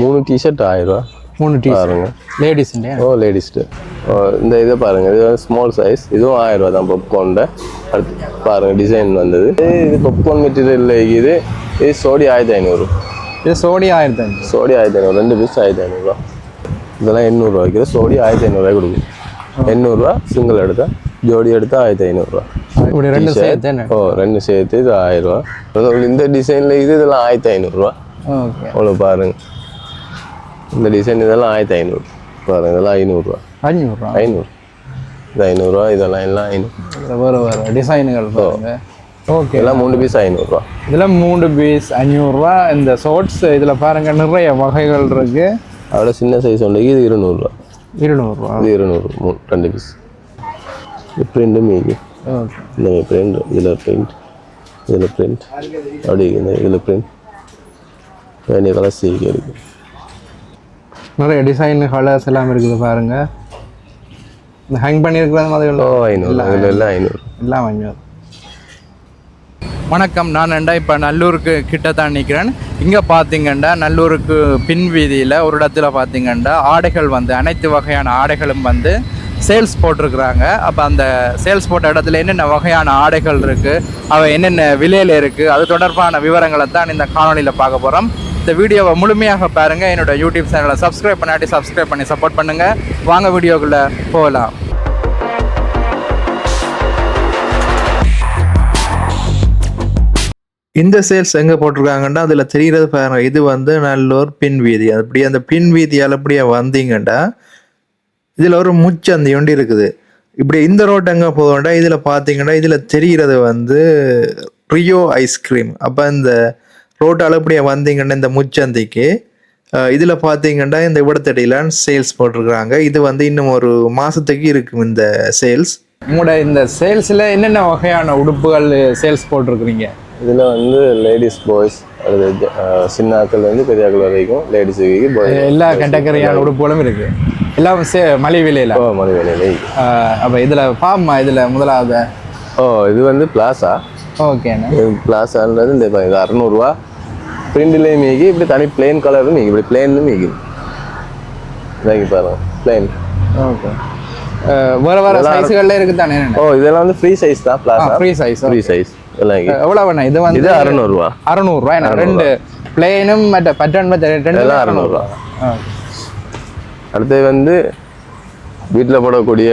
மூணு டிஷர்ட் ஆயிரம் ரூபா மூணு டீ பாருங்க. லேடிஸ்ண்டே ஓ லேடிஸ்ட்டு இந்த இதை பாருங்க. இது வந்து ஸ்மால் சைஸ் இதுவும் ஆயிரம் ரூபா தான் பாப்கார்னில் அடுத்து பாருங்க டிசைன் வந்தது. இது பாப்கார்ன் மெட்டீரியல் இது இது சோடி ஆயிரத்தி ஐநூறு. இது சோடி ஆயிரத்தி அஞ்சு சோடி ஆயிரத்தி ஐநூறு. ரெண்டு பீஸ் ஆயிரத்தி ஐநூறுரூவா இதெல்லாம் எண்ணூறுரூவா வைக்கிற சோடி ஆயிரத்தி ஐநூறுரூவா கொடுக்கும் எண்ணூறுரூவா சிங்கிள் எடுத்தா ஜோடி எடுத்தா ஆயிரத்தி ஐநூறுரூவா இப்படி ரெண்டு சேர்த்து ஓ ரெண்டு சேர்த்து இது ஆயிரம் ரூபா இந்த டிசைனில் இது இதெல்லாம் ஆயிரத்தி ஐநூறுரூவா ஓகே. அவ்வளோ பாருங்க. இந்த டிசைன் இதெல்லாம் ஆயிரத்தி ஐநூறு. பாருங்க இதெல்லாம் ஐநூறுரூவா அஞ்சூறுரூவா ஐநூறு இது ஐநூறுரூவா இதெல்லாம் எல்லாம் ஐநூறு. வேறு வேறு டிசைனுகள் பாருங்க. ஓகே இதெல்லாம் மூணு பீஸ் ஐநூறுரூவா இதில் மூணு பீஸ் அஞ்சூறுரூவா இந்த ஷார்ட்ஸ் இதில் பாருங்க நிறைய வகைகள் இருக்கு. அதோட சின்ன சைஸ் ஒன்று இது இருநூறுவா இருநூறுவா இது இருநூறு மூணு ரெண்டு பீஸ் பிரிண்ட் மீதி இந்த பிரிண்ட் இதில் பிரிண்ட் இதில் பிரிண்ட் அப்படி இந்த இதில் பிரிண்ட் வேண்டிய கலர் சீக்கிரம் இருக்குது நிறைய டிசைன் கலர்ஸ் எல்லாம் இருக்குது பாருங்க. இந்த ஹேங் பண்ணியிருக்கிறது மாதிரி ஐநூறு. எல்லாம் ஐநூறு. எல்லாம் அஞ்சூறு வணக்கம் நான் ஏண்டா இப்போ நல்லூருக்கு கிட்ட தான் நிற்கிறேன் இங்கே பார்த்தீங்கன்னா நல்லூருக்கு பின் வீதியில் ஒரு இடத்துல பார்த்தீங்கன்னா ஆடைகள் வந்து அனைத்து வகையான ஆடைகளும் வந்து சேல்ஸ் போட்டிருக்கிறாங்க. அப்போ அந்த சேல்ஸ் போட்ட இடத்துல என்னென்ன வகையான ஆடைகள் இருக்குது அவை என்னென்ன விலையில் இருக்குது அது தொடர்பான விவரங்களை தான் இந்த காணொலியில் பார்க்க போகிறோம் இந்த வீடியோவை முழுமையாக பாருங்கள் என்னோட யூடியூப் சேனலை சப்ஸ்கிரைப் பண்ணாட்டி சப்ஸ்கிரைப் பண்ணி சப்போர்ட் பண்ணுங்கள் வாங்க வீடியோக்குள்ளே போகலாம் இந்த சேல்ஸ் எங்கே போட்டிருக்காங்கன்னா அதில் தெரிகிறது பாருங்க. இது வந்து நல்லூர் பின் வீதி. அப்படி அந்த பின் வீதியால் அப்படியே வந்தீங்கன்னா இதில் ஒரு முச்சந்தி ஒன்று இருக்குது. இப்படி இந்த ரோட் எங்கே போகண்டா இதில் பார்த்தீங்கன்னா இதில் தெரிகிறது வந்து ரியோ ஐஸ்கிரீம் அப்போ இந்த ரோட்டால் அப்படியே வந்தீங்கன்னா இந்த முச்சந்திக்கு இதில் பார்த்தீங்கன்னா இந்த விடத்தடியில் சேல்ஸ் போட்டிருக்கிறாங்க இது வந்து இன்னும் ஒரு மாதத்துக்கு இருக்கும் இந்த சேல்ஸ். உங்களோட இந்த சேல்ஸில் என்னென்ன வகையான உடுப்புகள் சேல்ஸ் போட்டிருக்கிறீங்க? இதில் வந்து லேடிஸ் பாய்ஸ் அது சின்ன ஆட்கள்லேருந்து பெரிய ஆட்கள் வரைக்கும் லேடிஸுக்கு எல்லா கேட்டகரியான உடுப்புகளும் இருக்கு. எல்லாம் சே மலிவு விலையில ஓ மணி வேலையில அப்போ இதில் பாம்மா இதில் முதலாவது? ஓ இது வந்து பிளாஸா ஓகேண்ணா இது பிளாஸான்றது இந்த இது அறநூறுவா. பிரிண்ட்லேயும் மீகி இப்படி தனி பிளேன் கலரும் மீகி இப்படி பிளேன் மீகி. இதாங்க பாருங்க பிளேன் ஓகே. வேறு வேறு சைஸுகளில் இருக்குது தானே ஓ இதெல்லாம் வந்து ஃப்ரீ சைஸ் தான் பிளாஸா ஃப்ரீ சைஸ் ஃப்ரீ சைஸ். எவ்வளோண்ணா இது வந்து இது அறநூறுவா. அறநூறுவா என்ன ரெண்டு பிளேனும் மற்ற பட்டன் மற்ற ரெண்டு எல்லாம் அறநூறுவா. ஆ. அடுத்தது வந்து வீட்டில் போடக்கூடிய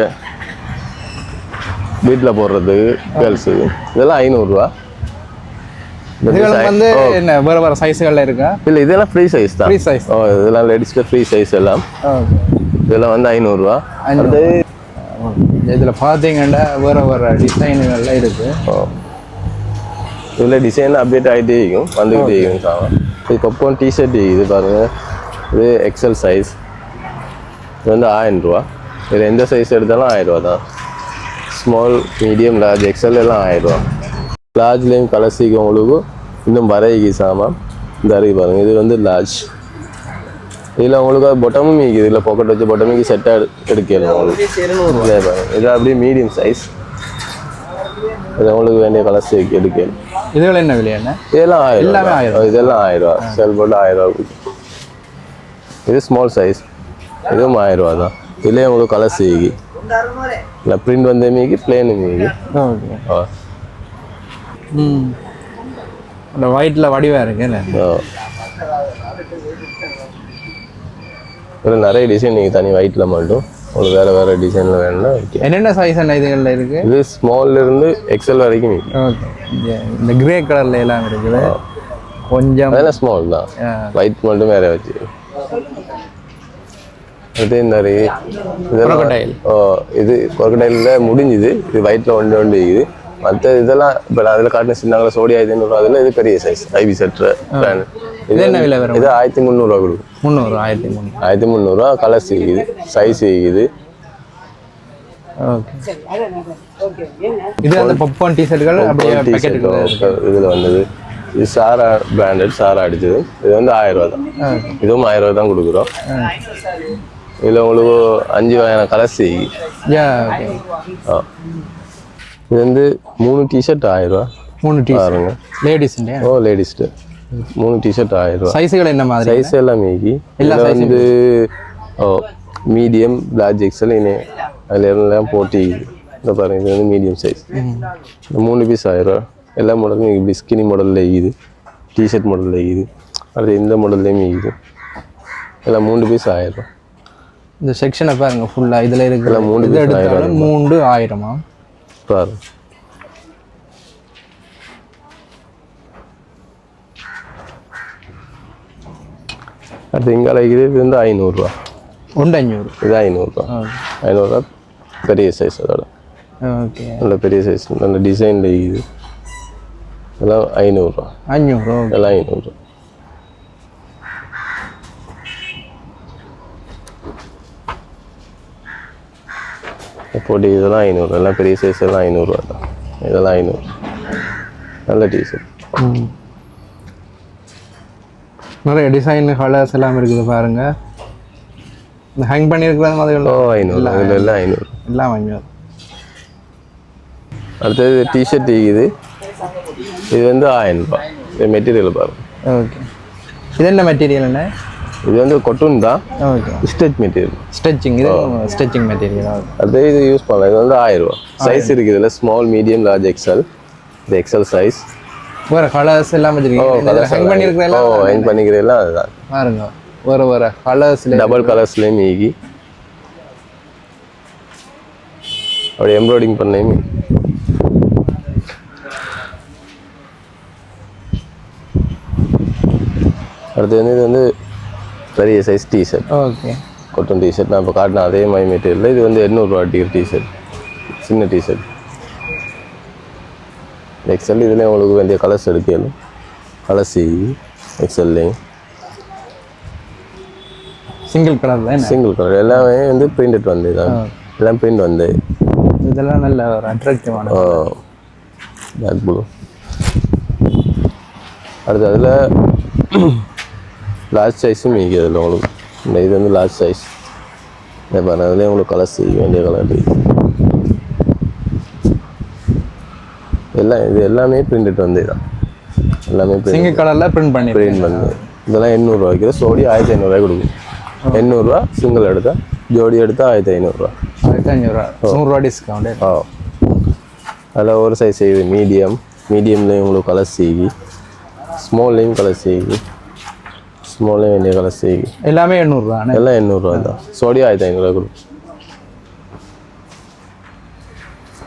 வீட்டில் போடுறதுக்கு கேர்ள்ஸுக்கு இதெல்லாம் ஐநூறுரூவா இதுகளும் வந்து என்ன வேறு வேறு சைஸுகளில் இருக்கா? இல்லை இதெல்லாம் ஃப்ரீ சைஸ் தான். ஃப்ரீ சைஸ் ஓ இதெல்லாம் லேடிஸ்க்கு ஃப்ரீ சைஸ் எல்லாம். இதெல்லாம் வந்து ஐநூறுரூவா ஐநூறு. இதில் பார்த்தீங்கன்னா வேறு வேறு டிசைனுகள்லாம் இருக்குது ஓ இதில் டிசைன் அப்டேட் ஆகிட்டே இருக்கும் வந்துக்கிட்டே இருக்கும் சாமான் இது பப்போன் டிஷர்ட் இது பாருங்க. இது எக்ஸல் சைஸ் இது வந்து ஆயிரம் ரூபா இதில் எந்த சைஸ் எடுத்தாலும் ஆயிரம் ரூபா தான். ஸ்மால் மீடியம் லார்ஜ் எக்ஸல் எல்லாம் ஆயிரம் ரூபா லார்ஜ்லேயும் கலர் சீக்கிரம் உங்களுக்கு இன்னும் வரைகி சாமான் இந்த அறிவு பாருங்க இது வந்து லார்ஜ் இதில் உங்களுக்கு பொட்டமும் மீக்குது இதில் பாக்கெட் வச்சு பொட்டமுக்கு செட்டாக எடுக்கலாம் உங்களுக்கு. இதே பாருங்க இது அப்படியே மீடியம் சைஸ் இது உங்களுக்கு வேண்டிய கலர் சேர்க்கு எடுக்கணும் இதுகள் என்ன விலையாண்ணா இதெல்லாம் ஆயிரம் எல்லாமே. ஆயிரம் இதெல்லாம் ஆயிரம் ரூபா செல் போட்டு ஆயிரம் ரூபா கொடுக்கும். இது ஸ்மால் சைஸ் இதுவும் ஆயிரம் ரூபா தான். இதுலேயே உங்களுக்கு கலர் சேகி இல்லை பிரிண்ட் வந்த மீகி பிளேனு மீகி ஓகே. அந்த ஒயிட்டில் வடிவாக இருக்குல்ல. இதில் நிறைய டிசைன் நீங்கள் தனி ஒயிட்டில் மட்டும். உங்களுக்கு வேறு வேறு டிசைனில் வேணும்னா ஓகே என்னென்ன சைஸ் என்ன இதுகளில் இருக்குது இது ஸ்மால்ல இருந்து எக்ஸல் வரைக்கும் ஓகே இந்த கிரே கலரில் எல்லாம் இருக்குது. கொஞ்சம் அதெல்லாம் ஸ்மால் தான். ஒயிட் மட்டும் வேற வச்சு. இந்த மாதிரி இது கொரக்கடையில் முடிஞ்சுது. இது ஒயிட்டில் ஒன்று ஒன்று இருக்குது. மற்ற இதெல்லாம் இப்போ நான் அதில் காட்டின சின்ன சோடி ஆயிரத்தி ஐநூறுரூவா அதில் இது பெரிய சைஸ் ஐபி செட்ரு பிளான் இது என்ன விலை வரும்? இது ஆயிரத்தி முந்நூறுரூவா கொடுக்கும். முந்நூறு ஆயிரத்தி முந்நூறு. ஆயிரத்தி முந்நூறுரூவா கலர்ஸ் இருக்குது சைஸ் ஓகே. இது அந்த பப்பான் டிஷர்ட்கள் அப்படியே இதில் வந்தது. இது சாரா பிராண்டட் சாரா அடிச்சது. இது வந்து ஆயிரம் ரூபா தான். இதுவும் ஆயிரம் ரூபா தான் கொடுக்குறோம். இதில் உங்களுக்கு அஞ்சு வகையான யா ஓகே ஆ. இது வந்து மூணு டிஷர்ட் ஆயிரம் மூணு டீ பாருங்க. லேடிஸ்ண்டே ஓ லேடிஸ்ட்டு மூணு டிஷர்ட் ஆயிரம் சைஸுகள் என்ன மாதிரி? சைஸ் எல்லாம் மீகி எல்லா வந்து ஓ மீடியம் லார்ஜ் எக்ஸல் இனி அதில் எல்லாம் போட்டி இந்த பாருங்க இது வந்து மீடியம் சைஸ் மூணு பீஸ் ஆயிரம் ரூபா எல்லா மாடலும் இப்படி ஸ்கினி மாடலில் இருக்குது. டிஷர்ட் மாடலில் இருக்குது. அடுத்து இந்த மாடல்லையும் இருக்குது. எல்லாம் மூணு பீஸ் ஆயிரம் இந்த செக்ஷனை பாருங்க ஃபுல்லா இதுல இருக்கிற மூணு piece ஆயிரம் மூன்று ஆயிரமா? பாருங்க அடுத்து இங்கே இது வந்து ஐநூறுரூவா. ஒன்று அஞ்சூறு இது ஐநூறுரூவா. ஐநூறுரூவா பெரிய சைஸ் அதோட. ஓகே. நல்ல பெரிய சைஸ் நல்ல டிசைனில் இருக்குது இதெல்லாம் ஐநூறுரூவா. ஓகே. இதெல்லாம் ஐநூறுரூவா. போட்டி இதெல்லாம் ஐநூறு. எல்லாம் பெரிய சைஸ் எல்லாம் ஐநூறுரூவா தான். இதெல்லாம் ஐநூறு. நல்ல டிஷர்ட். நிறைய டிசைன் கலர்ஸ் எல்லாம் இருக்குது பாருங்க. இந்த ஹேங் பண்ணியிருக்கிற மாதிரி ஓ ஐநூறு. இதில் எல்லாம் ஐநூறு. எல்லாம் அஞ்சூறு அடுத்தது டிஷர்ட் இருக்குது. இது வந்து ஆயிரம் ரூபாய். இது மெட்டீரியல் பாருங்க. ஓகே இது என்ன மெட்டீரியல் என்ன இது வந்து கொட்டுன் தான். ஸ்டெச் மெட்டீரியல் ஸ்டிச்சிங் இது ஸ்டிச்சிங் மெட்டீரியல் அடுத்தது இது யூஸ் பண்ணலாம். இது வந்து ஆயிரம் ரூபா சைஸ் இருக்குது. இதில் ஸ்மால் மீடியம் லார்ஜ் எக்ஸல் இது எக்ஸல் சைஸ் வேற கலர்ஸ் எல்லாம் வச்சிருக்கீங்க. ஹேங் ஓ ஹேங் பண்ணிக்கிறதெல்லாம் அதுதான். பாருங்க. வேற வேற கலர்ஸ்ல டபுள் கலர்ஸ்லேயும் ஈகி அப்படி எம்ப்ராய்டிங் பண்ணேன். அடுத்து வந்து இது வந்து பெரிய size T-shirt okay cotton T-shirt நான் இப்போ காட்டின அதே மாதிரி மெட்டீரியல் இது வந்து எண்ணூறுரூவா டிகிரி டிஷர்ட் சின்ன டிஷர்ட் எக்ஸல் இதுலேயும் உங்களுக்கு வேண்டிய கலர்ஸ் எடுக்கணும் கலர்ஸ் எக்ஸல்லையும் சிங்கிள் கலர்ல என்ன? சிங்கிள் கலர் எல்லாமே வந்து பிரிண்டட் வந்து தான். எல்லாம் பிரிண்ட் வந்து. இதெல்லாம் நல்ல ஒரு அட்ராக்டிவான பேக் ப்ளூ அடுத்து அதில் லார்ஜ் சைஸும் மீகி அதில் உங்களுக்கு இந்த இது வந்து லார்ஜ் சைஸ் இந்த பாருங்க அதுலேயே உங்களுக்கு கலர் செய்ய வேண்டிய கலர் எல்லாம் இது எல்லாமே பிரிண்டட் வந்து தான் எல்லாமே சிங்கிள் கலர்ல பிரிண்ட் பண்ணி பிரிண்ட் வந்து இதெல்லாம் எண்ணூறுரூவாய்க்கு சோடி ஆயிரத்தி ஐநூறுரூவாய்க்கு கொடுக்கும் எண்ணூறுரூவா சிங்கிள் எடுத்தால் ஜோடி எடுத்தால் ஆயிரத்தி ஐநூறுரூவா ஆயிரத்தி அஞ்சூறுரூவா நூறுரூவா டிஸ்கவுண்ட் ஆ அதில் ஒரு சைஸ் செய்யுது மீடியம் மீடியம்லேயும் உங்களுக்கு கலர் செய்யுது ஸ்மால்லையும் கலர் செய்யுது ஸ்மால்லையும் வேண்டிய செய்யுது எல்லாமே எண்ணூறுரூவா எல்லாம் எண்ணூறுரூவா தான். சோடி ஆயிரத்தி ஐநூறுரூவா கொடுக்கும்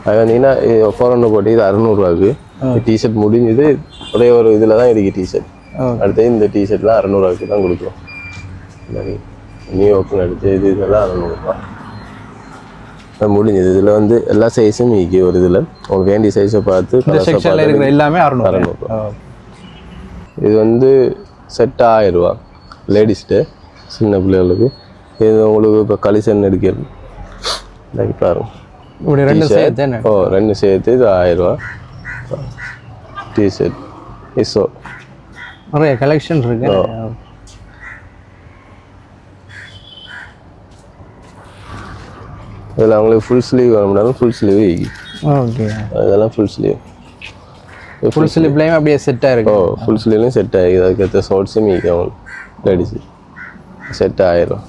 அது வந்தீங்கன்னா ஃபோர் ஹண்ட்ரட் போட்டு இது அறநூறுவாக்கு டிஷர்ட் முடிஞ்சது ஒரே ஒரு இதில் தான் இருக்கு டிஷர்ட் அடுத்து இந்த டிஷர்ட்லாம் அறநூறுவாய்க்கு தான் கொடுக்குறோம். நியூயார்க்கில் எடுத்து இது இதெல்லாம் அறநூறுபா முடிஞ்சது. இதில் வந்து எல்லா சைஸும் ஈக்கி ஒரு இதில். உங்களுக்கு வேண்டிய சைஸை பார்த்து எல்லாமே அறுநூறு. அறநூறுபா இது வந்து செட் ஆயிரரூவா லேடிஸ்ட்டு சின்ன பிள்ளைகளுக்கு. இது உங்களுக்கு இப்போ கலிசன் எடுக்கிறது. Like பாருங்க. ரெண்டு சேர்த்து ஓ ரெண்டு சேர்த்து இது ஆயிரரூவா டிஷர்ட் இசோ நிறைய கலெக்ஷன் இருக்கு. இதில் அவங்களுக்கு ஃபுல் ஸ்லீவ் வேணும்னாலும் ஃபுல் ஸ்லீவ் ஓகே அதெல்லாம் ஃபுல் ஸ்லீவ் ஃபுல் ஸ்லிப்லையும் அப்படியே செட்டாக ஓ இருக்கு ஃபுல் ஸ்லீவ்லையும் செட் ஆகி அதுக்கேற்ற ஷார்ட்ஸும் ஈக்கி அவங்களுக்கு லேடிஸு செட் ஆயிரும்.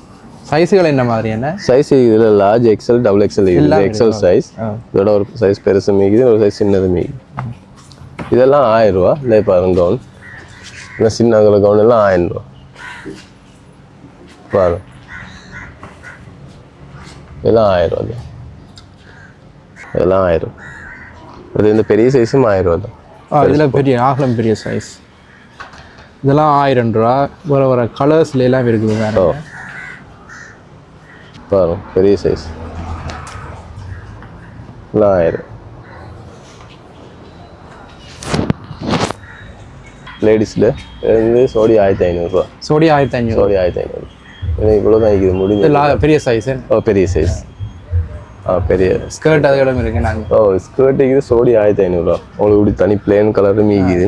சைஸுகள் என்ன மாதிரி என்ன? சைஸ் இதில் லார்ஜ் எக்ஸல் டபுள் எக்ஸல் இருக்குது. XL size. இதோட ஒரு சைஸ் பெருசு மீக்குது ஒரு சைஸ் சின்னது மீக்குது இதெல்லாம் ஆயிரம் ரூபா. இல்லை பாருங்க கவுன் இல்லை சின்ன கவுன் எல்லாம் ஆயிரம் ரூபா. பாருங்க இதெல்லாம் ஆயிரம் ரூபா. இதெல்லாம் ஆயிரம் அது இந்த பெரிய சைஸும் ஆயிரம் ரூபா தான். இதில் பெரிய ஆகலம் பெரிய சைஸ் இதெல்லாம் ஆயிரம் ரூபா. வர வர கலர்ஸ்ல எல்லாம் இருக்குது வேற. பெரிய சைஸ் ஆயிரம். லேடிஸில் வந்து சோடி ஆயிரத்தி ஐநூறுரூவா சோடி ஆயிரத்தி அஞ்சூறு சோடி ஆயிரத்தி ஐநூறு. இது இவ்வளோ தான் இது முடிஞ்சு பெரிய சைஸ் ஓ பெரிய சைஸ் பெரிய ஸ்கர்ட் அதோட இருக்கு? நாங்கள் ஓ ஸ்கர்ட்டுக்கு சோடி ஆயிரத்தி ஐநூறுரூவா உங்களுக்கு இப்படி தனி பிளேன் கலரு மீக்குது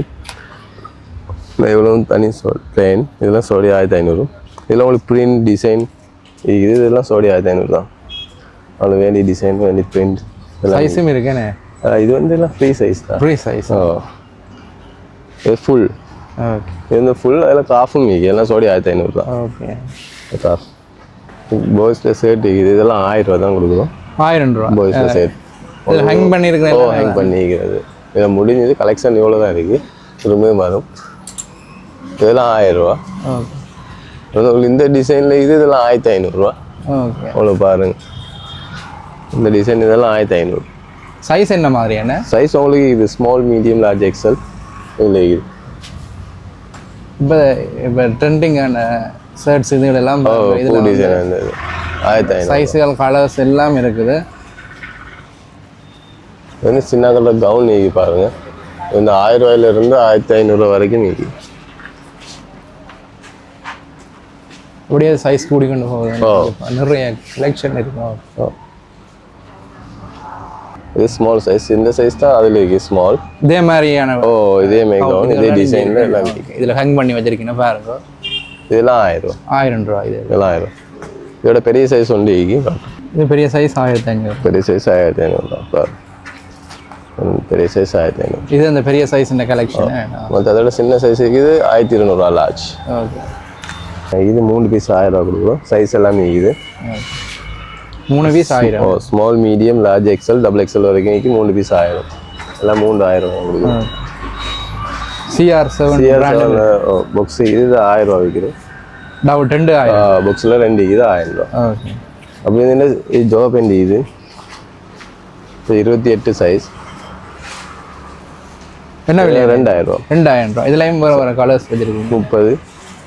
இவ்வளோ தனி சோ பிளேன் இதெல்லாம் சோடி ஆயிரத்தி ஐநூறு. இதெல்லாம் உங்களுக்கு பிரிண்ட் டிசைன் இது இதெல்லாம் சோடி ஆயிரத்தி ஐநூறு தான். அவங்களுக்கு வேண்டிய டிசைன் வேண்டிய பிரிண்ட் சைஸும் இருக்குன்னு ஆ, இது வந்து எல்லாம் ஃப்ரீ சைஸ் தான். ஃப்ரீ சைஸ் ஓ. இது ஃபுல் ஓகே இது வந்து ஃபுல் அதில் காஃபும் மீகி எல்லாம் சோடி ஆயிரத்தி ஐநூறு தான். ஓகே காஃப் பாய்ஸில் ஷர்ட் இது இதெல்லாம் ஆயிரம் ரூபா தான் கொடுக்குறோம். ஆயிரம் ரூபா. பாய்ஸில் இது ஹேங் ஓ பண்ணியிருக்கிறேன் ஹேங் பண்ணிக்கிறது. இதை முடிஞ்சது கலெக்ஷன் இவ்வளோ தான் இருக்குது திரும்பவே மாறும் இதெல்லாம் ஆயிரம் ரூபா. உங்களுக்கு இந்த டிசைனில் இது இதெல்லாம் ஆயிரத்தி ஐநூறுரூவா அவ்வளோ பாருங்க. இந்த டிசைன் இதெல்லாம் ஆயிரத்தி ஐநூறு. சைஸ் என்ன மாதிரியான? சைஸ் உங்களுக்கு இது ஸ்மால் மீடியம் லார்ஜ் எக்ஸல் இதில் இது இப்போ இப்போ ட்ரெண்டிங்கான ஷர்ட்ஸ் இதுகளெல்லாம் ஓ இதுல டிசைன் இருந்தது. சைஸுகள் கலர்ஸ் எல்லாம் இருக்குது. வந்து சின்ன கலர் கவுன் நீக்கி பாருங்க. இந்த ஆயிரம் ரூபாயிலிருந்து ஆயிரத்தி ஐநூறுரூவா வரைக்கும் நீக்கி. அப்படியே சைஸ் கூடிக்கொண்டு போகுது. நிறைய கலெக்ஷன் இருக்கும். இது ஸ்மால் சைஸ் இந்த சைஸ் தான் அதில் இருக்குது ஸ்மால் இதே மாதிரியான ஓ இதே மேக் கவுன் இதே டிசைனில் எல்லாம் இருக்கு. இதில் ஹேங் பண்ணி வச்சிருக்கீங்க பாருங்க. இதெல்லாம் ஆயிரம் ஆயிரம் ரூபா இது. இதெல்லாம் ஆயிரம் இதோட பெரிய சைஸ் இருக்கு இது பெரிய சைஸ் ஆயிரத்தி ஐநூறு பெரிய சைஸ் ஆயிரத்தி ஐநூறு பெரிய சைஸ் ஆயிரத்தி ஐநூறு இது அந்த பெரிய சைஸ் இந்த கலெக்ஷன் மற்ற அதோட சின்ன சைஸ் இருக்குது ஆயிரத்தி இருநூறுவா லார்ஜ் ஓகே இது மூணு பீஸ் ஆயிரம் ரூபா கொடுக்குறோம் சைஸ் எல்லாமே இருக்குது மூணு பீஸ் ஆயிரம் ஓ small medium large XL double XL வரைக்கும் மூணு பீஸ் ஆயிரம் எல்லாம் மூணு ஆயிரம் ரூபா கொடுக்குறோம் சிஆர் செவன் சிஆர் புக்ஸ் இது ஆயிரம் ரூபா விற்கிறோம் ரெண்டு இது ஆயிரம் ரூபா ஓகே அப்படி இருந்துன்னா இது ஜோ பெண்ட் இது இது இருபத்தி எட்டு சைஸ் என்ன விலை ரெண்டாயிரம் ரூபா ரெண்டாயிரம் ரூபா இதுலயும் வர வர கலர்ஸ் முப்பது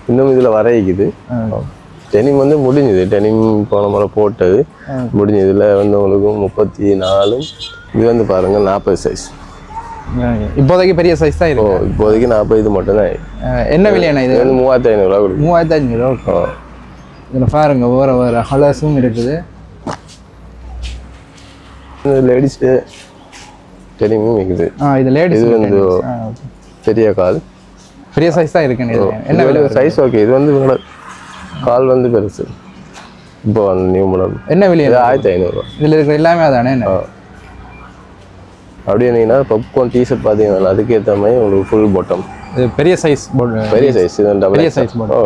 இன்னும் இதில் வர இருக்குது டெனிம் வந்து முடிஞ்சுது டெனிம் போன முறை போட்டது முடிஞ்சது இதில் வந்து உங்களுக்கு முப்பத்தி நாலும் இது வந்து பாருங்க நாற்பது சைஸ். இப்போதைக்கு பெரிய சைஸ் தான் ஓ இருக்கு. இப்போதைக்கு நாற்பது இது மட்டும் தான். அஹ் என்ன விலையாண்ணா இது? வந்து மூவாயிரத்தி ஐநூறுரூவா கொடுக்கும் மூவாயிரத்தி ஓகே ஓ இதில் பாருங்க வேறு வேறு கலர்ஸும் இருக்குது. லேடிஸ் டெனிமும் இருக்குது. ஆ இது லேடிஸ் இது வந்து பெரிய கால். பெரிய சைஸ் தான் இருக்குன்னு. என்ன விலை? சைஸ் ஓகே இது வந்து கால் வந்து பெருசு. இப்போ நியூ மாடல் என்ன விலை ஆயிரத்தி ஐநூறுரூவா இதில் இருக்கிற எல்லாமே அதானே என்ன அப்படி இருந்தீங்கன்னா பப்கார்ன் டிஷர்ட் பார்த்தீங்கன்னா அதுக்கேற்ற மாதிரி உங்களுக்கு ஃபுல் பாட்டம் பெரிய சைஸ் பெரிய சைஸ் இது டபுள் பெரிய size ஓ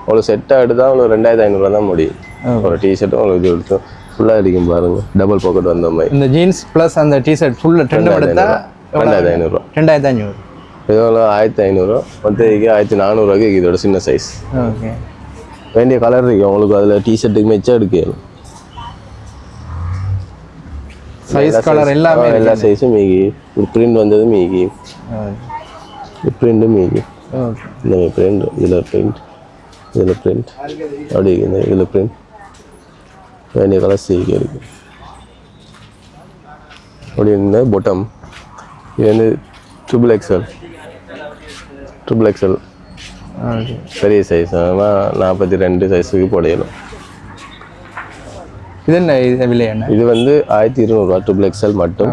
உங்களுக்கு செட்டாக எடுத்தால் உங்களுக்கு ரெண்டாயிரத்தி ஐநூறுரூவா தான் முடியும் ஒரு டிஷர்ட்டும் உங்களுக்கு இது எடுத்து ஃபுல்லாக அடிக்கும் பாருங்க. டபுள் பாக்கெட் வந்த மாதிரி. இந்த ஜீன்ஸ் ப்ளஸ் அந்த டிஷர்ட் ஃபுல் ரெண்டு எடுத்தா ரெண்டாயிரத்தி ஐநூறுரூவா ரெண்டாயிரத்தி அஞ்சூறு இது ஆயிரத்தி ஐநூறுரூவா மொத்தம் ஆயிரத்தி நானூறுவாக்கு இதோட சின்ன சைஸ் ஓகே. வேண்டிய கலர் இருக்கு. உங்களுக்கு அதில் டிஷர்ட்டுக்கு மெச்சம் எடுக்கலாம் சைஸ் கலர் எல்லாமே எல்லா சைஸும் மீகி. பிரிண்ட் வந்தது மீகி. பிரிண்ட்டும் மீகி. இந்த பிரிண்ட் இதில் பிரிண்ட் இதில் பிரிண்ட் அப்படி இந்த இதில் பிரிண்ட் வேண்டிய கலர் சீக்கி இருக்கு. அப்படி இந்த பொட்டம் இது வந்து ட்ரிபிள் எக்ஸல் ட்ரிபிள் எக்ஸல் பெரிய சைஸ் ஆனால் நாற்பத்தி ரெண்டு சைஸுக்கு போடையலாம் இது என்ன இது விலை என்ன? இது வந்து ஆயிரத்தி இருநூறுவா ட்ரிபிள் எக்ஸல் மட்டும்.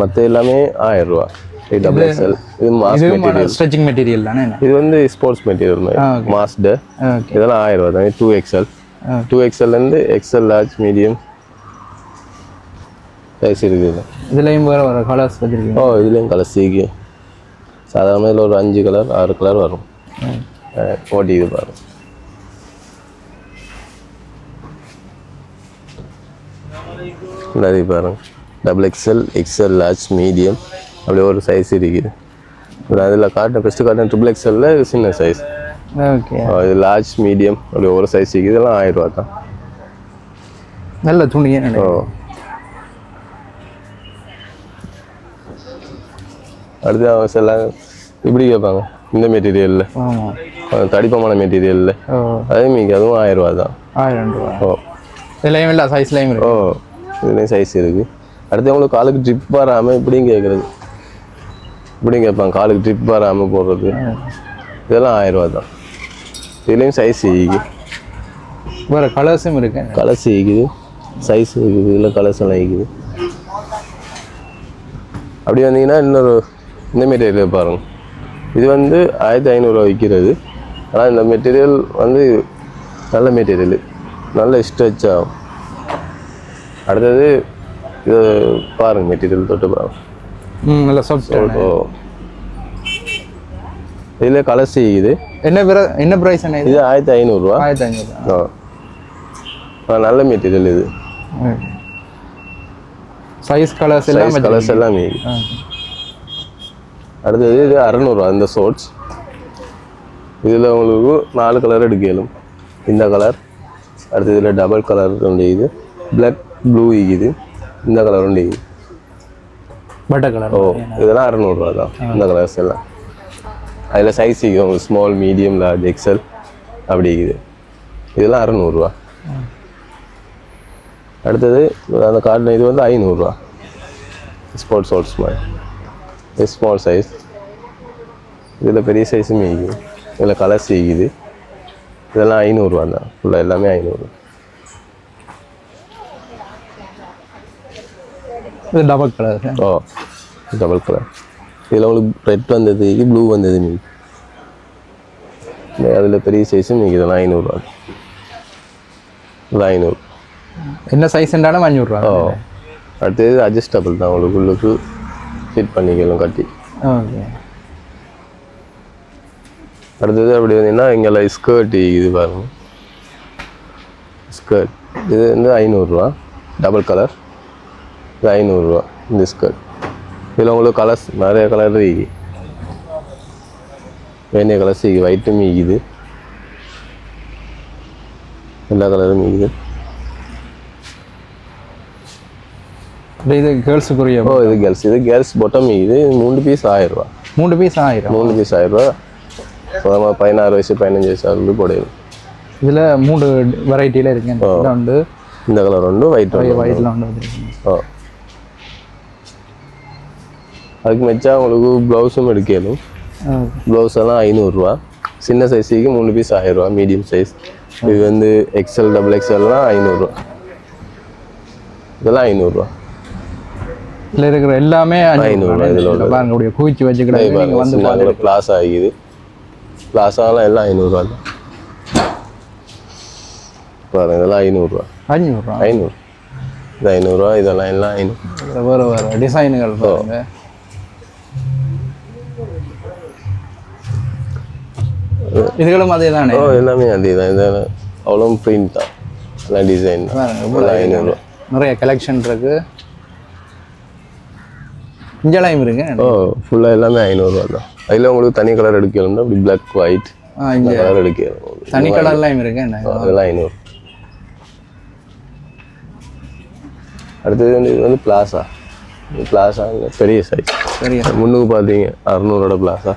மற்ற எல்லாமே ஆயிரம் ரூபா. டபுள் எக்ஸல் இது மாஸ் மெட்டீரியல் ஸ்ட்ரெச்சிங் மெட்டீரியல் தானே இது வந்து ஸ்போர்ட்ஸ் மெட்டீரியல் ஓகே இதெல்லாம் ஆயிரம் ரூபா தான். டூ எக்ஸல் ஆ. டூ எக்ஸல்லேருந்து எக்ஸல் லார்ஜ் மீடியம் சைஸ் இருக்குது இதுலேயும் வேறு வர கலர்ஸ் வச்சிருக்கீங்க. ஓ இதுலேயும் கலர் சீக்கு சாதாரண இதில் ஒரு அஞ்சு கலர் ஆறு கலர் வரும். ஓட்டி இது பாருங்க நிறைய பாருங்க. Double XL XL large medium அப்படி ஒரு சைஸ் இருக்குது. அதில் காட்டன் ஃபஸ்ட்டு காட்டன் ட்ரிபிள் எக்ஸலில் சின்ன சைஸ் ஓகே இது லார்ஜ் மீடியம் அப்படி ஒரு சைஸ் இருக்குது. இதெல்லாம் ஆயிரம் ரூபா தான். நல்ல துணி என்ன ஓ அடுத்து அவங்க சில இப்படி கேட்பாங்க. இந்த மெட்டீரியலில் தடிப்பமான மெட்டீரியலில் அதே மீக்கு அதுவும் ஆயிரம் ரூபா தான். ஆயிரம் ரூபா. ஓ. இதுலேயும் இல்லை சைஸ்லேயும் ஓ. இதுலேயும் சைஸ் இருக்குது அடுத்து உங்களுக்கு காலுக்கு ட்ரிப் வராமல் இப்படியும் கேட்குறது இப்படியும் கேட்பாங்க காலுக்கு ட்ரிப் வராமல் போடுறது. இதெல்லாம் ஆயிரம் ரூபா தான். இதுலேயும் சைஸ் ஈகி வேறு கலர்ஸும் இருக்கு. கலர்ஸ் ஈக்குது சைஸ் இருக்குது. இதில் கலர்ஸ் எல்லாம் ஈக்குது அப்படி வந்தீங்கன்னா இன்னொரு இந்த மெட்டீரியல் பாருங்க. இது வந்து ஆயிரத்தி ஐநூறுரூவா விற்கிறது ஆனால் இந்த மெட்டீரியல் வந்து நல்ல மெட்டீரியல் நல்ல ஸ்ட்ரெச் ஆகும். அடுத்தது இது பாருங்க மெட்டீரியல் தொட்டு பாருங்க. நல்ல சாஃப்ட் இதில் கலர் இது. என்ன பிர என்ன ப்ரைஸ் என்ன இது? ஆயிரத்தி ஐநூறுரூவா ஆயிரத்தி ஐநூறு. ஆ. ஆ, நல்ல மெட்டீரியல் இது. சைஸ் கலர்ஸ் எல்லாம் கலர்ஸ் எல்லாம் அடுத்தது இது அறநூறுவா இந்த ஷோர்ட்ஸ் இதில் உங்களுக்கு நாலு கலர் எடுக்கலும். இந்த கலர் அடுத்து இதில் டபுள் கலர் இது. பிளாக் ப்ளூ இது இந்த கலர் இது. பட்டர் கலர் ஓ இதெல்லாம் அறநூறுவா தான் இந்த கலர்ஸ் எல்லாம். அதில் சைஸ் உங்களுக்கு ஸ்மால் மீடியம் லார்ஜ் எக்ஸல் அப்படி இருக்குது. இதெல்லாம் அறநூறுவா. அடுத்தது அந்த கார்டில் இது வந்து ஐநூறுரூவா ஸ்போர்ட்ஸ் ஷார்ட்ஸ் மாதிரி ஸ்மால் சைஸ் இதில் பெரிய சைஸும் இருக்குது. இதில் கலர்ஸ் இருக்குது. இதெல்லாம் ஐநூறுரூவா தான் ஃபுல்லாக எல்லாமே ஐநூறு. இது டபுள் கலர் ஓ டபுள் கலர் இதில் உங்களுக்கு ரெட் வந்தது ப்ளூ வந்தது மீ அதில் பெரிய சைஸும் மீ இதெல்லாம் ஐநூறுரூவா இது ஐநூறு. என்ன சைஸ்ன்றாலும் அஞ்சூறுரூவா ஓ அடுத்தது அட்ஜஸ்டபிள் தான். உங்களுக்கு உள்ளுக்கு ஃபிட் பண்ணிக்கலாம் கட்டி. ஓகே. அடுத்தது அப்படி வந்தீங்கன்னா இங்கே ஸ்கர்ட் இது பாருங்க. ஸ்கர்ட் இது வந்து ஐநூறுரூவா டபுள் கலர் இது ஐநூறுரூவா இந்த ஸ்கர்ட் இதில் உங்களுக்கு கலர்ஸ் நிறைய கலர் இருக்கு வேண்டிய கலர்ஸ் இருக்கு ஒயிட்டும் மீக்குது எல்லா கலரும் மீக்குது இது கேர்ள்ஸுக்குரிய ஓ இது கேர்ள்ஸ் இது கேர்ள்ஸ் பொட்டம் இது மூணு பீஸ் ஆயிரம் ரூபா மூணு பீஸ் ஆயிரம். மூணு பீஸ் ஆயிரம் ரூபா சுதமா பதினாறு வயசு பதினஞ்சு வயசு ஆகுது போடையும் இதில் மூணு வெரைட்டியில் இருக்கு. இதில் வந்து இந்த கலர் உண்டு ஒயிட் உண்டு ஒயிட்டில் வந்துருக்கு. ஓ. அதுக்கு மெச்சா உங்களுக்கு ப்ளவுஸும் எடுக்கணும். ப்ளவுஸ் எல்லாம் ஐநூறுரூவா. சின்ன சைஸுக்கு மூணு பீஸ் ஆயிரரூவா மீடியம் சைஸ் இது வந்து எக்ஸ்எல் டபுள் எக்ஸ்எல்லாம் ஐநூறுரூவா. இதெல்லாம் ஐநூறுரூவா. இதுல இருக்கிற எல்லாமே ஐநூறு, இதுல உள்ளது. பாருங்க அப்படியே குவிச்சு வச்சுக்கிட்டாங்க நீங்க வந்து சின்ன பிளாஸா ஆகிது. பிளாஸாலாம் எல்லாம் ஐநூறுரூவா தான். பாருங்க இதெல்லாம் ஐநூறுரூவா. அஞ்சூறுரூவா ஐநூறு. இது ஐநூறுரூவா இதெல்லாம் எல்லாம் ஐநூறு. வேறு வேறு டிசைனுகள் பாருங்க. இதுகளும் அதே தானே ஓ எல்லாமே அதே தான். இதெல்லாம் அவ்வளோ பிரிண்ட் தான் எல்லாம் டிசைன் தான் நிறைய கலெக்ஷன் இருக்கு. இஞ்சலாயும் இருக்கு ஓ ஃபுல்லாக எல்லாமே ஐநூறுரூவா தான். அதில் உங்களுக்கு தனி கலர் எடுக்கணும்னா அப்படி பிளாக் ஒயிட் கலர் எடுக்கணும் தனி கலர்லாம் இருக்கு அதெல்லாம் ஐநூறு. அடுத்தது வந்து இது வந்து பிளாசா பிளாசா பெரிய சைஸ் சரி முன்னுக்கு பார்த்தீங்க அறநூறோட பிளாசா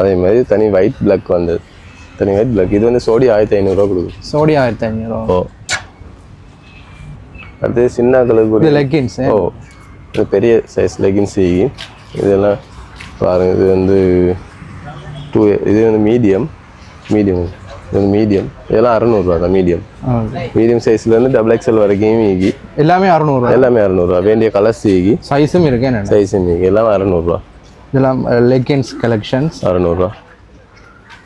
அதே மாதிரி தனி ஒயிட் பிளாக் வந்தது. தனி ஒயிட் பிளாக் இது வந்து சோடி ஆயிரத்தி ஐநூறுரூவா கொடுக்குது. சோடி ஆயிரத்தி ஐநூறுவா ஓ. அடுத்தது சின்ன இது கலர் லெக்கின்ஸ் ஓ. இது பெரிய சைஸ் லெகின்ஸ் இதெல்லாம் பாருங்க இது வந்து டூ இது வந்து மீடியம் மீடியம் இது வந்து மீடியம் இதெல்லாம் அறநூறுவா தான் மீடியம் மீடியம் சைஸ்லேருந்து டபுள் எக்ஸ்எல் வரைக்கும் ஈகி எல்லாமே அறநூறுவா. எல்லாமே அறநூறுவா. வேண்டிய கலர்ஸ் ஈகி சைஸும் இருக்கு என்ன சைஸ் ஈகி எல்லாம் அறநூறுவா. இதெல்லாம் லெக்கின்ஸ் கலெக்ஷன்ஸ் அறநூறுவா.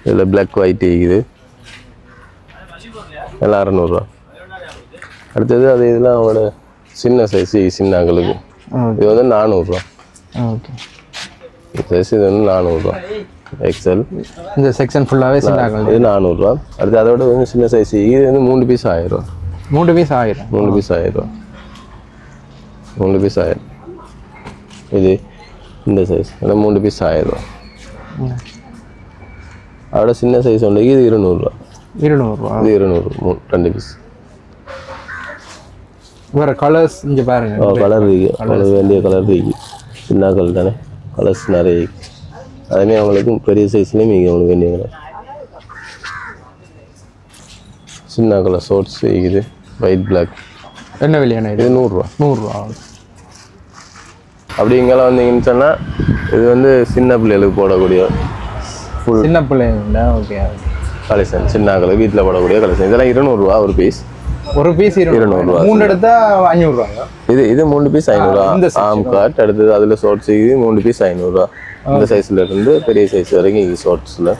இதில் பிளாக் ஒயிட் ஈகுது எல்லாம் அறநூறுவா. அடுத்தது அது இதெல்லாம் அவங்களோட சின்ன சைஸ் சின்ன அகலுக்கு இது வந்து நானூறுரூவா ஓகே சைஸ் இது வந்து நானூறுரூவா எக்ஸ்எல் இந்த செக்ஷன் ஃபுல்லாகவே சின்னாக்கள் இது நானூறுரூவா அடுத்து அதோட வந்து சின்ன சைஸ் இது வந்து மூணு பீஸ் ஆயிரம். மூணு பீஸ் ஆயிரம். மூணு பீஸ் ஆயிரம். மூணு பீஸ் ஆயிரம். இது இந்த சைஸ் மூணு பீஸ் ஆயிரம். அதோட சின்ன சைஸ் ஒன்று இது இருநூறுவா. இருநூறுவா. இது இருநூறு. மூணு ரெண்டு பீஸ் வேற கலர்ஸ் இங்க பாருங்க. கலர் இருக்கு. அவங்களுக்கு வேண்டிய கலர் இருக்கு. சின்ன கலர் தானே? கலர்ஸ் நிறைய இருக்கு. அதுமாரி அவங்களுக்கு பெரிய சைஸ்லேயும் இருக்கு அவங்களுக்கு வேண்டிய கலர் சின்ன கலர் ஷோர்ட்ஸ் இருக்குது. ஒயிட் பிளாக் என்ன விலையான இது? நூறுரூவா நூறுரூவா அப்படி இங்கெல்லாம் வந்தீங்கன்னு சொன்னால் இது வந்து சின்ன பிள்ளைகளுக்கு போடக்கூடிய ஃபுல் சின்ன பிள்ளைங்க ஓகே கலெக்ஷன் சின்ன கலர் வீட்டில் போடக்கூடிய கலெக்ஷன் இதெல்லாம் இருநூறுவா ஒரு பீஸ் ஒரு பீஸ் இருநூறுவா. மூணு எடுத்தா அஞ்சூறுவாங்க இது இது மூணு பீஸ் ஐநூறுரூவா. இந்த ஆம் காட் அடுத்தது அதில் ஷார்ட்ஸ் இது மூணு பீஸ் ஐநூறுரூவா. இந்த சைஸ்ல இருந்து பெரிய சைஸ் வரைக்கும் இது ஷார்ட்ஸில்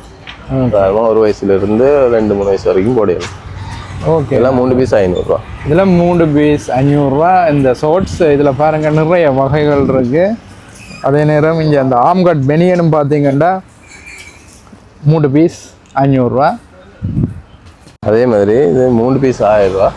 சாதாரணமாக ஒரு வயசுல இருந்து ரெண்டு மூணு வயசு வரைக்கும் போடலாம். ஓகே எல்லாம் மூணு பீஸ் ஐநூறுரூவா. இதில் மூணு பீஸ் அஞ்சூறுரூவா இந்த ஷார்ட்ஸ் இதில் பாருங்க நிறைய வகைகள் இருக்கு. அதே நேரம் இங்கே அந்த ஆம்கட் பெனியனும் பார்த்தீங்கன்னா மூணு பீஸ் அஞ்சூறுரூவா அதே மாதிரி இது மூணு பீஸ் ஆயிரம் ரூபா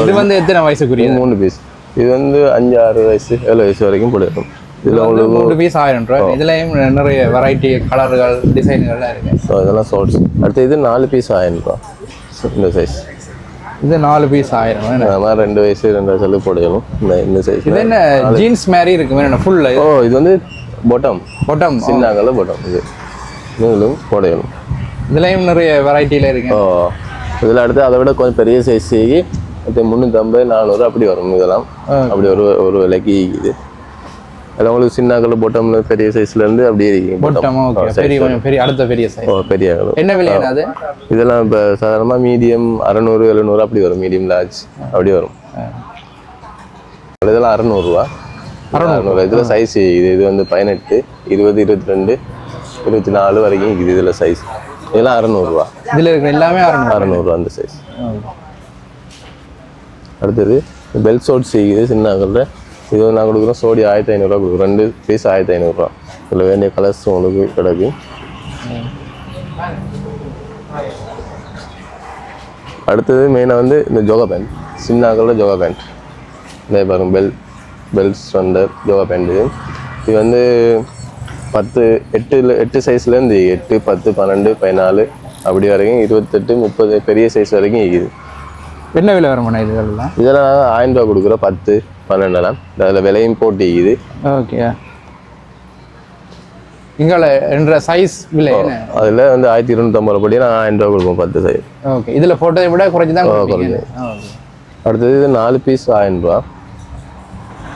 இது வந்து எத்தனை வயசுக்குரிய? மூணு பீஸ் இது வந்து அஞ்சு ஆறு வயசு ஏழு வயசு வரைக்கும் போடுவோம் இதில் உங்களுக்கு மூணு பீஸ் ஆயிரம் ரூபா இதுலயும் நிறைய வெரைட்டி கலர்கள் டிசைன்கள்லாம் இருக்கு. ஸோ இதெல்லாம் ஷார்ட்ஸ் அடுத்து இது நாலு பீஸ் ஆயிரம் ரூபா இந்த சைஸ் இது நாலு பீஸ் ஆயிரம் மாதிரி ரெண்டு வயசு ரெண்டு வயசுல போடணும் இந்த இந்த சைஸ் இது என்ன ஜீன்ஸ் மாதிரி இருக்கு என்ன ஃபுல் ஓ இது வந்து பொட்டம் பொட்டம் சின்னாங்கல்ல பொட்டம் இது. நீங்களும் போடணும். இதுலயும் நிறைய வெரைட்டில இருக்கு. ஓ இதில் அடுத்து அதை விட கொஞ்சம் பெரிய சைஸ் இது முந்நூற்றம்பது நானூறு அப்படி வரும் இதெல்லாம். அப்படி ஒரு ஒரு விலைக்கு இது அதில் உங்களுக்கு சின்னாக்கல் பொட்டம்ல பெரிய சைஸ்ல இருந்து அப்படியே இருக்கு. பொட்டம் பெரிய கொஞ்சம் பெரிய அடுத்த பெரிய சைஸ் ஓ பெரிய என்ன விலை அது இதெல்லாம் இப்போ சாதாரணமாக மீடியம் அறநூறு எழுநூறு அப்படி வரும். மீடியம் லார்ஜ் அப்படி வரும். இதெல்லாம் அறநூறுவா. அறநூறு. இதில் சைஸ் இது இது வந்து பதினெட்டு இருபது இருபத்தி ரெண்டு இருபத்தி நாலு வரைக்கும் இருக்குது இதில் சைஸ் இதெல்லாம் அறநூறுவா. இதுல இருக்கிற எல்லாமே அறநூறு. அறநூறுவா அந்த சைஸ் அடுத்தது பெல் சோட் செய்யுது சின்ன அகலில் இது நான் கொடுக்குறோம் சோடி ஆயிரத்தி ஐநூறுரூவா கொடுக்குறோம். ரெண்டு பீஸ் ஆயிரத்தி ஐநூறுரூவா இதில் வேண்டிய கலர்ஸ் உங்களுக்கு கிடக்கு அடுத்தது மெயினாக வந்து இந்த ஜோகா பேண்ட் சின்ன அகலில் ஜோகா பேண்ட் இதே பாருங்க பெல் பெல்ஸ் வந்த ஜோகா பேண்ட் இது வந்து பத்து எட்டுல எட்டு சைஸ்லேருந்து எட்டு பத்து பன்னெண்டு பதினாலு அப்படி வரைக்கும் இருபத்தெட்டு முப்பது பெரிய சைஸ் வரைக்கும் இருக்குது. என்ன விலை வருமாண்ணா இதெல்லாம் நாங்கள் ஆயிரம் ரூபா கொடுக்குறோம் பத்து பன்னெண்டெல்லாம். அதில் விலையும் போட்டிக்குது ஓகே இங்கால என்ற சைஸ் விலை அதில் வந்து ஆயிரத்தி இருநூத்தம்பது ரூபா படி நாங்கள் ஆயிரம் ரூபா கொடுப்போம் பத்து சைஸ் ஓகே இதுல போட்டதை விட குறைச்சி தான் ஓகே அடுத்தது இது நாலு பீஸ் ஆயிரம் ரூபா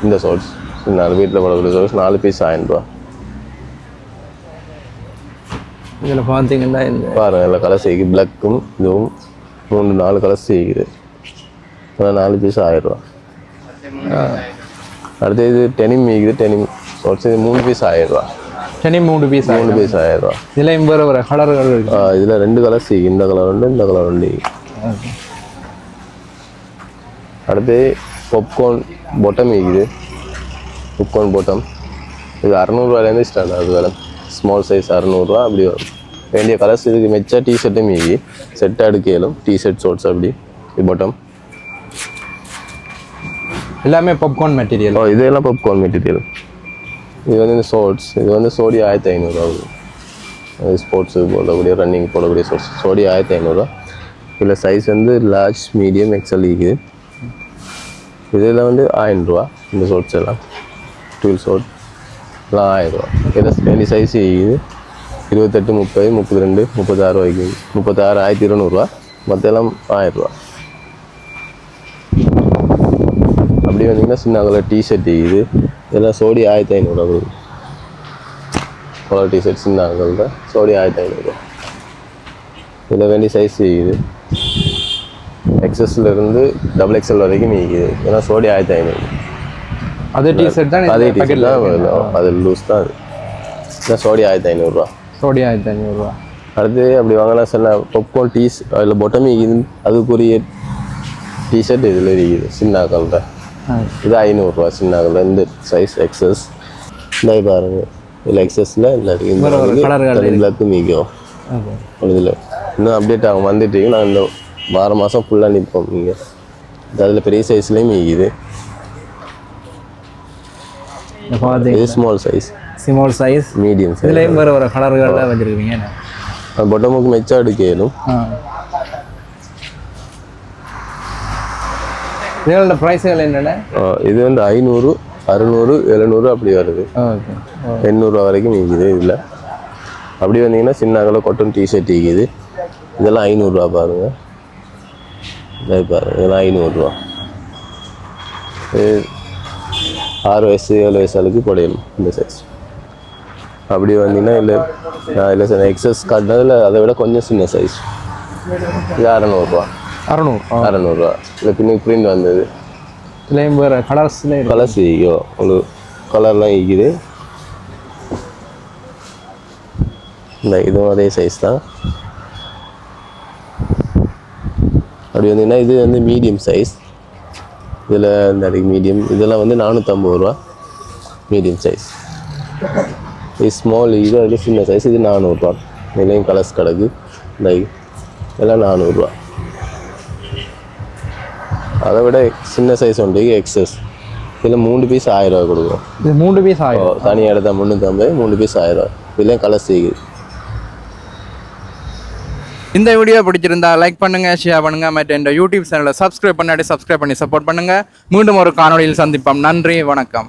இந்த சோர்ஸ் நாலு வீட்டில் போடக்கூடிய சோர்ஸ் நாலு பீஸ் ஆயிரம் ரூபா இதுல பார்த்தீங்கன்னா இந்த பாருங்க எல்லாம் கலர் செய்யுது. பிளாக்கும் இதுவும் மூணு நாலு கலர் செய்யுது. அதான் நாலு பீஸ் ஆயிரம் அடுத்து இது டெனிம் மீக்குது டெனிம் இது மூணு பீஸ் ஆயிரம் சனி மூணு பீஸ் மூணு பீஸ் ஆயிரம் ரூபா வேறு வேறு கலர்கள் இருக்கு. ஆ, இதுல ரெண்டு கலர் செய்யுது. இந்த கலர் உண்டு இந்த கலர் உண்டு. அடுத்து பாப்கார்ன் பொட்டம் இருக்குது. பாப்கார்ன் பொட்டம் இது அறநூறுவாலேருந்து ஸ்டார்ட் ஆகுது வேலை ஸ்மால் சைஸ் அறநூறுவா அப்படி வரும். வேண்டிய கலர்ஸ் இதுக்கு மெச்சா டிஷர்ட்டும் மீகி செட்டாக எடுக்கலும் டிஷர்ட் ஷோர்ட்ஸ் அப்படி. இது பொட்டம் எல்லாமே பாப்கார்ன் மெட்டீரியல் ஓ இதெல்லாம் பாப்கார்ன் மெட்டீரியல் இது வந்து இந்த ஷோர்ட்ஸ் இது வந்து சோடி ஆயிரத்தி ஐநூறுரூவா ஆகுது. அது ஸ்போர்ட்ஸுக்கு போடக்கூடிய ரன்னிங் போடக்கூடிய ஷோர்ட்ஸ் சோடி ஆயிரத்தி ஐநூறுரூவா இதில் சைஸ் வந்து லார்ஜ் மீடியம் எக்ஸல் இருக்குது இதில் வந்து ஆயிரம் ரூபா இந்த ஷோர்ட்ஸ் எல்லாம். டூல் ஷோர்ட் எல்லாம் ஆயிரம் ரூபா இதில் வேண்டிய சைஸ் இருக்குது இருபத்தெட்டு முப்பது முப்பத்தி ரெண்டு முப்பத்தாறு வரைக்கும் முப்பத்தாறு ஆயிரத்தி இருநூறுவா மற்றெல்லாம் ஆயிரம் ரூபா அப்படி வந்தீங்கன்னா சின்ன கலர் டிஷர்ட் இது இதெல்லாம் சோடி ஆயிரத்தி ஐநூறுரூவா கொடுக்கும் கலர் டிஷர்ட் சின்ன கலரில் சோடி ஆயிரத்தி ஐநூறுரூவா இதில் வேண்டிய சைஸ் இது எக்ஸஸ்லேருந்து டபுள் எக்ஸ்எல் வரைக்கும் நீக்குது ஏன்னா சோடி ஆயிரத்தி ஐநூறு அதே டிஷர்ட் தான் அதே packetல தான். அது லூஸ் தான் அது. சோடி ஆயிரத்தி ஐநூறுரூவா சோடி ஆயிரத்தி ஐநூறுரூவா அடுத்து அப்படி வாங்கினா சில பாப்கார்ன் டீஸ் அதில் பொட்டமி அதுக்குரிய டிஷர்ட் இதில் இருக்குது சின்ன கலரில் இது ஐநூறுரூவா சின்ன கலர் இந்த சைஸ் எக்ஸஸ் இந்த பாருங்க. இதில் எக்ஸஸில் இல்லை பிளாக்கு மிகும் இதில். இன்னும் அப்டேட் ஆகும். வந்துட்டீங்க நான் இந்த வாரம் மாதம் ஃபுல்லாக நிற்போம் நீங்கள் அதில் பெரிய சைஸ்லேயும் மிகுது பார்த்தீங்க இது small size small size medium size இதுலேயும் வேறு வேறு கலர்கள்லாம் வச்சுருக்கீங்க பொட்டமுக்கு மெச்சா எடுக்கலும் ஆ. இதோட ப்ரைஸுகள் என்னென்ன? இது வந்து ஐநூறு அறுநூறு எழுநூறு அப்படி வருது. எண்ணூறுரூவா வரைக்கும் இருக்குது இதில். அப்படி வந்தீங்கன்னா சின்ன அகல கொட்டன் டிஷர்ட் இருக்குது இதெல்லாம் ஐநூறுரூவா பாருங்க. இதை பாருங்க இதெல்லாம் ஐநூறுரூவா ஆறு வயசு ஏழு வயசு அளவுக்கு போடையணும் இந்த சைஸ் அப்படி வந்தீங்கன்னா இல்லை இல்லை சார் எக்ஸஸ் காட்டினதில் அதை விட கொஞ்சம் சின்ன சைஸ் இது அறநூறுரூவா அறநூறு அறநூறுவா இல்லை பின்னுக்கு பிரிண்ட் வந்தது. இதுலேயும் வேறு கலர்ஸ்லேயே இருக்கு. கலர்ஸ் ஈகோ. ஒரு கலர்லாம் ஈக்குது இந்த இதுவும் அதே சைஸ் தான். அப்படி வந்தீங்கன்னா இது வந்து மீடியம் சைஸ் இதில் இந்த மீடியம் இதெல்லாம் வந்து நானூற்றம்பது ரூபா மீடியம் சைஸ் இது ஸ்மால் இது அதில் சின்ன சைஸ் இது நானூறுரூவா இதுலேயும் கலர்ஸ் கிடக்கு. இந்த இதெல்லாம் நானூறுரூவா அதை விட சின்ன சைஸ் உண்டு எக்ஸஸ் இதில் மூணு பீஸ் ஆயிரம் ரூபாய் கொடுக்கும் மூணு பீஸ் ஆகும் தனியாக எடுத்தால் முந்நூற்றம்பது மூணு பீஸ் ஆயிரம் இதுலேயும் கலர்ஸ் இருக்குது. இந்த வீடியோ பிடிச்சிருந்தா லைக் பண்ணுங்க ஷேர் பண்ணுங்க மற்ற இந்த யூடியூப் சேனலை சப்ஸ்கிரைப் பண்ணாடி சப்ஸ்கிரைப் பண்ணி சப்போர்ட் பண்ணுங்க. மீண்டும் ஒரு காணொலியில் சந்திப்போம். நன்றி வணக்கம்.